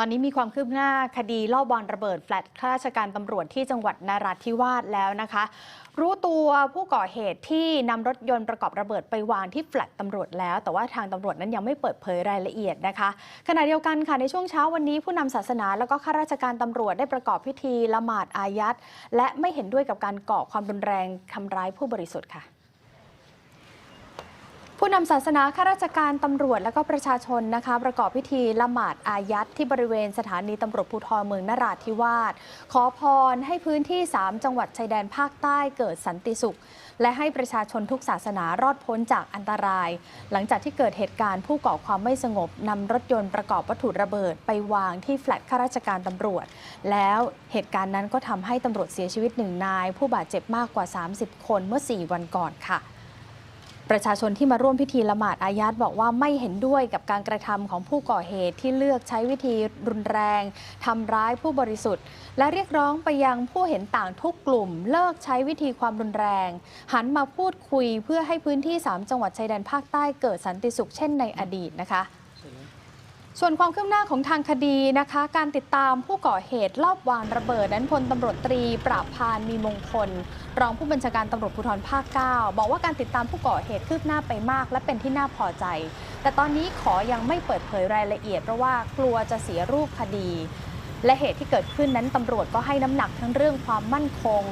ตอนนี้มีความคืบหน้าคดีลอบบอลระเบิดแฟลตข้าราชการตำรวจที่จังหวัดนาราธิวาสแล้วนะคะ รู้ตัวผู้ก่อเหตุที่นำรถยนต์ประกอบระเบิดไปวางที่แฟลตตำรวจแล้ว แต่ว่าทางตำรวจนั้นยังไม่เปิดเผยรายละเอียดนะคะ ขณะเดียวกันค่ะในช่วงเช้าวันนี้ผู้นำศาสนา แล้วก็ข้าราชการตำรวจได้ประกอบพิธีละหมาดอายัดและไม่เห็นด้วยกับการก่อความรุนแรงทำร้ายผู้บริสุทธิ์ค่ะ ผู้นำศาสนาข้าราชการตำรวจและก็ประชาชนนะคะ ประกอบพิธีละหมาดอายัดที่บริเวณสถานีตำรวจภูธรเมืองนราธิวาสขอพรให้พื้นที่ 3 จังหวัดชายแดนภาคใต้เกิดสันติสุข และให้ประชาชนทุกศาสนารอดพ้นจากอันตราย หลังจากที่เกิดเหตุการณ์ผู้ก่อความไม่สงบนำรถยนต์ประกอบวัตถุระเบิดไปวางที่แฟลตข้าราชการตำรวจ แล้วเหตุการณ์นั้นก็ทำให้ตำรวจเสียชีวิตหนึ่งนาย ผู้บาดเจ็บมากกว่า 30 คนเมื่อ 4 วันก่อนค่ะ ประชาชนที่มาร่วมพิธีละหมาดอายัดบอกว่าไม่เห็นด้วยกับการกระทำของผู้ก่อเหตุที่เลือกใช้วิธีรุนแรงทำร้ายผู้บริสุทธิ์ และเรียกร้องไปยังผู้เห็นต่างทุกกลุ่ม เลิกใช้วิธีความรุนแรง หันมาพูดคุยเพื่อให้พื้นที่ 3 จังหวัดชายแดนภาคใต้เกิดสันติสุขเช่นในอดีตนะคะ ส่วนความคืบหน้าของทางคดีนะคะ การติดตามผู้ก่อเหตุลอบวางระเบิดนั้นพลตำรวจตรีปราบพานมีมงคล รองผู้บัญชาการตำรวจภูธรภาค 9 บอกว่าการติดตามผู้ก่อเหตุคืบหน้าไปมาก และเป็นที่น่าพอใจ แต่ตอนนี้ขอยังไม่เปิดเผยรายละเอียด เพราะว่ากลัวจะเสียรูปคดี และเหตุที่เกิดขึ้นนั้นตำรวจก็ให้น้ำหนักทั้งเรื่องความมั่นคง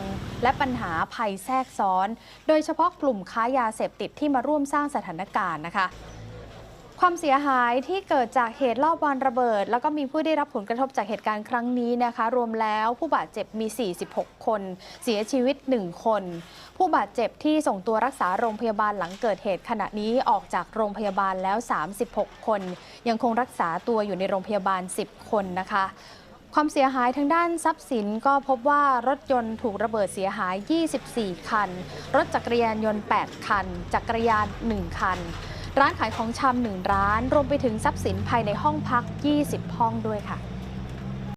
และปัญหาภัยแทรกซ้อน โดยเฉพาะกลุ่มค้ายาเสพติดที่มาร่วมสร้างสถานการณ์นะคะ ความเสียหายที่เกิดจากเหตุลอบวางระเบิด แล้วก็มีผู้ได้รับผลกระทบจากเหตุการณ์ครั้งนี้นะคะ รวมแล้วผู้บาดเจ็บมี 46 คน เสียชีวิต 1 คน ผู้บาดเจ็บที่ส่งตัวรักษาโรงพยาบาลหลังเกิดเหตุขณะนี้ออกจากโรงพยาบาลแล้ว 36 คน ยังคงรักษาตัวอยู่ในโรงพยาบาล 10 คนนะคะความเสียหายทางด้านทรัพย์สินก็พบว่ารถยนต์ถูกระเบิดเสียหาย 24 คัน รถจักรยานยนต์ 8 คัน จักรยาน 1 คัน ร้านขายของชำหนึ่งร้าน รวมไปถึงทรัพย์สินภายในห้องพัก 20 ห้องด้วยค่ะ